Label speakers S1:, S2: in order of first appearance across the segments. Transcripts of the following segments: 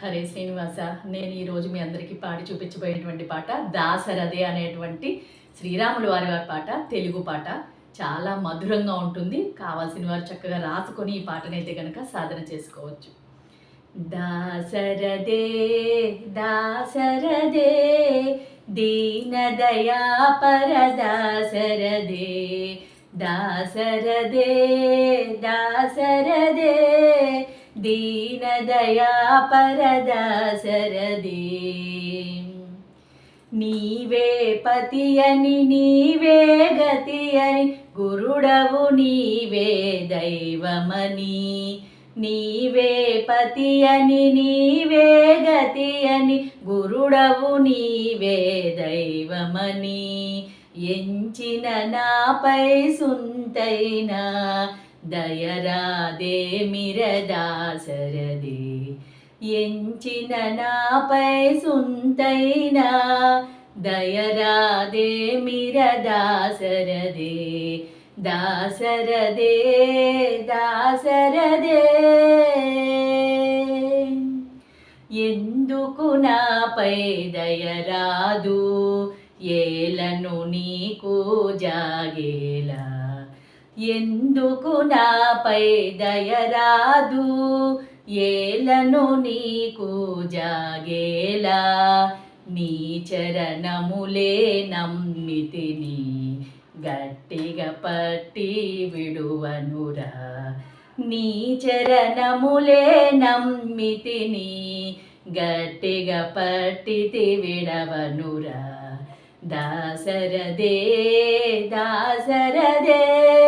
S1: హరే శ్రీనివాస నేను ఈరోజు మీ అందరికీ పాడి చూపించబోయేటువంటి పాట దాసరథే అనేటువంటి శ్రీరాములు వారి వారి పాట తెలుగు పాట. చాలా మధురంగా ఉంటుంది. కావాల్సిన వారు చక్కగా రాసుకొని ఈ పాటనైతే కనుక సాధన చేసుకోవచ్చు. దాసరదే దాసరదే దీనదయా పరదాసరథే దాసరదే దాసరదే దీనదయా పరదాసరథే నీవే పతి అని నీవే గతి అని గురుడవు నీవే దైవమని నీవే పతి అని నీవే గతి అని గురుడవు నీవే దైవమని ఎంచిన నాపై సుంతైనా దయరాదే మిరదాసరదే ఎంచిన నాపై సుంతైనా దయరాదే మిరదాసరదే దాసరదే దాసరదే ఎందుకు నాపై దయరాదు ఏలను నీకు జాగేలా ఎందుకు నాపై దయరాదు? ఏలను నీకు జాగేలా? నీ చరణములే నమ్మితిని గట్టిగా పట్టి విడువనురా. నీ చరణములే నమ్మితిని గట్టిగా పట్టితి విడవనురా. దాసరదే దాసరదే.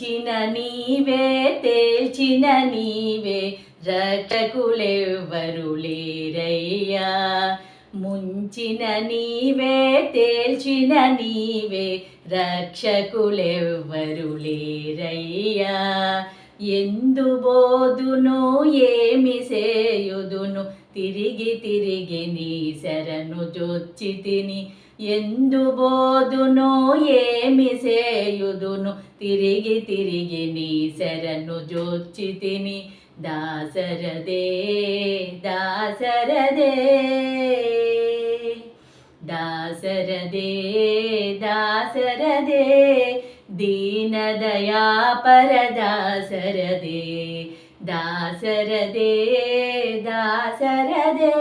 S1: ఉంచిన నీవే తేల్చిన నీవే రక్షకులెవ్వరు లేరయ్యా. ముంచిన నీవే తేల్చిన నీవే రక్షకులెవ్వరు లేరయ్యా. ఎందు బోదును ఏమి సేయుదును తిరిగి తిరిగి నీ శరణు చొచ్చి తిని ఎందు బోధును ఏమి సేయుదును తిరిగి తిరిగి నీ శరణు జొచ్చి తిని దాసరదే దాసరదే దాసరదే దాసరదే దీనదయా పరదాసరదే దాసరదే దాసరదే